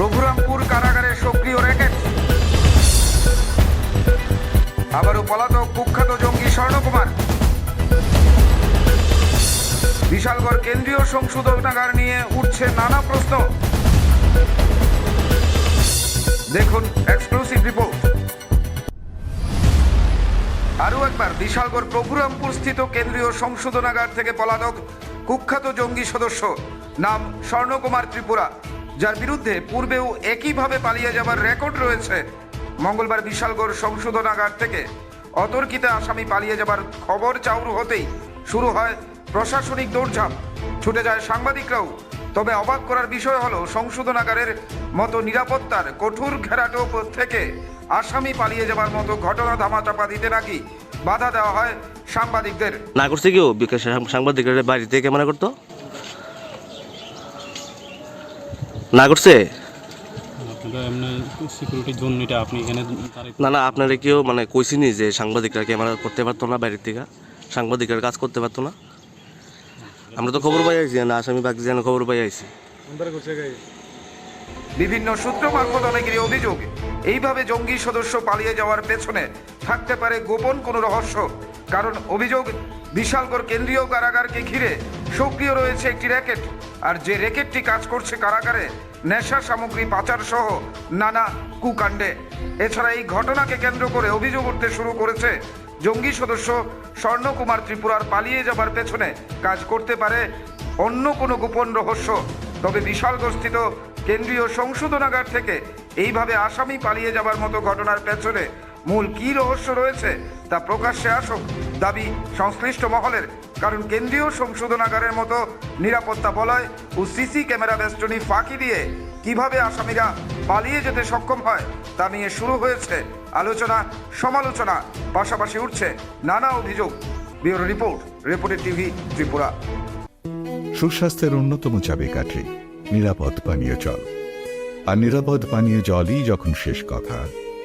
রঘুরামপুর কারাগারে সক্রিয় র্যাকেট। আবারও পলাতক কুখ্যাত জঙ্গি স্বর্ণকুমার। বিশালগড় কেন্দ্রীয় সংশোধনাগার নিয়ে উঠছে নানা প্রশ্ন। দেখুন এক্সক্লুসিভ রিপোর্ট আরও একবার, বিশালগড় প্রভুরামপুর স্থিত কেন্দ্রীয় সংশোধনাগার থেকে পলাতক কুখ্যাত জঙ্গি সদস্য, নাম স্বর্ণকুমার ত্রিপুরা। যার বিরুদ্ধে পূর্বেও একইভাবে পালিয়ে যাবার রেকর্ড রয়েছে। মঙ্গলবার বিশালগড় সংশোধনাগার থেকে অতর্কিতে আসামি পালিয়ে যাবার খবর চাউর হতেই শুরু হয় প্রশাসনিক দৌড়ঝাঁপ। ছুটে যায় সাংবাদিকরাও। তবে অবাক করার বিষয় হলো সংশোধনাগারের মতো নিরাপত্তার কঠোর ঘেরাটোপ থেকে আসামি পালিয়ে যাবার মতো ঘটনা ধামাচাপা দিতে নাকি বাধা দেওয়া হয় সাংবাদিকদের। না করছে কেউ? সাংবাদিকের বাড়ি থেকে ক্যামেরা করতো না করছে আপনারা এমনি সিকিউরিটির জন্য এটা আপনি এখানে তারিখ না না আপনারা কেউ মানে কইছিনি যে সাংবাদিকরা ক্যামেরা করতে পারতো না বাইরের থেকে? সাংবাদিকের কাজ করতে পারতো না? আমরা তো খবর পাই আইছি না আসামি বাকি যেন খবর পাই আইছি। বিভিন্ন সূত্র মারফত অনেকেরই অভিযোগ এইভাবে জঙ্গি সদস্য পালিয়ে যাওয়ার পেছনে থাকতে পারে গোপন কোনো রহস্য। কারণ অভিযোগ বিশালগড় কেন্দ্রীয় কারাগারকে ঘিরে সক্রিয় রয়েছে একটি র্যাকেট। আর যে র্যাকেটটি কাজ করছে কারাগারে, নেশা সামগ্রী পাচার সহ নানা কুকাণ্ডে। এছাড়া এই ঘটনাকে কেন্দ্র করে অভিযোগ উঠতে শুরু করেছে জঙ্গি সদস্য স্বর্ণকুমার ত্রিপুরার পালিয়ে যাবার পেছনে কাজ করতে পারে অন্য কোনো গোপন রহস্য। তবে বিশালগস্থিত কেন্দ্রীয় সংশোধনাগার থেকে এইভাবে আসামি পালিয়ে যাবার মতো ঘটনার পেছনে মূল কি রহস্য রয়েছে তা প্রকাশ্যে আসুক। দাবি সংশ্লিষ্ট মহলের, কারণ কেন্দ্রীয় সংশোধনাগারের মতো নিরাপত্তা বলয় ও সিসি ক্যামেরা বেষ্টনী ফাঁকি দিয়ে কীভাবে আসামিরা পালিয়ে যেতে সক্ষম হয় তা নিয়ে শুরু হয়েছে আলোচনা, সমালোচনা, পাশাপাশি উঠছে নানা অভিযোগ। ব্যুরো রিপোর্ট রিপোর্টের টিভি ত্রিপুরা। সুস্বাস্থ্যের অন্যতম চাবিকাঠি, নিরাপদ পানীয় জল। আর নিরাপদ পানীয় জলই যখন শেষ কথা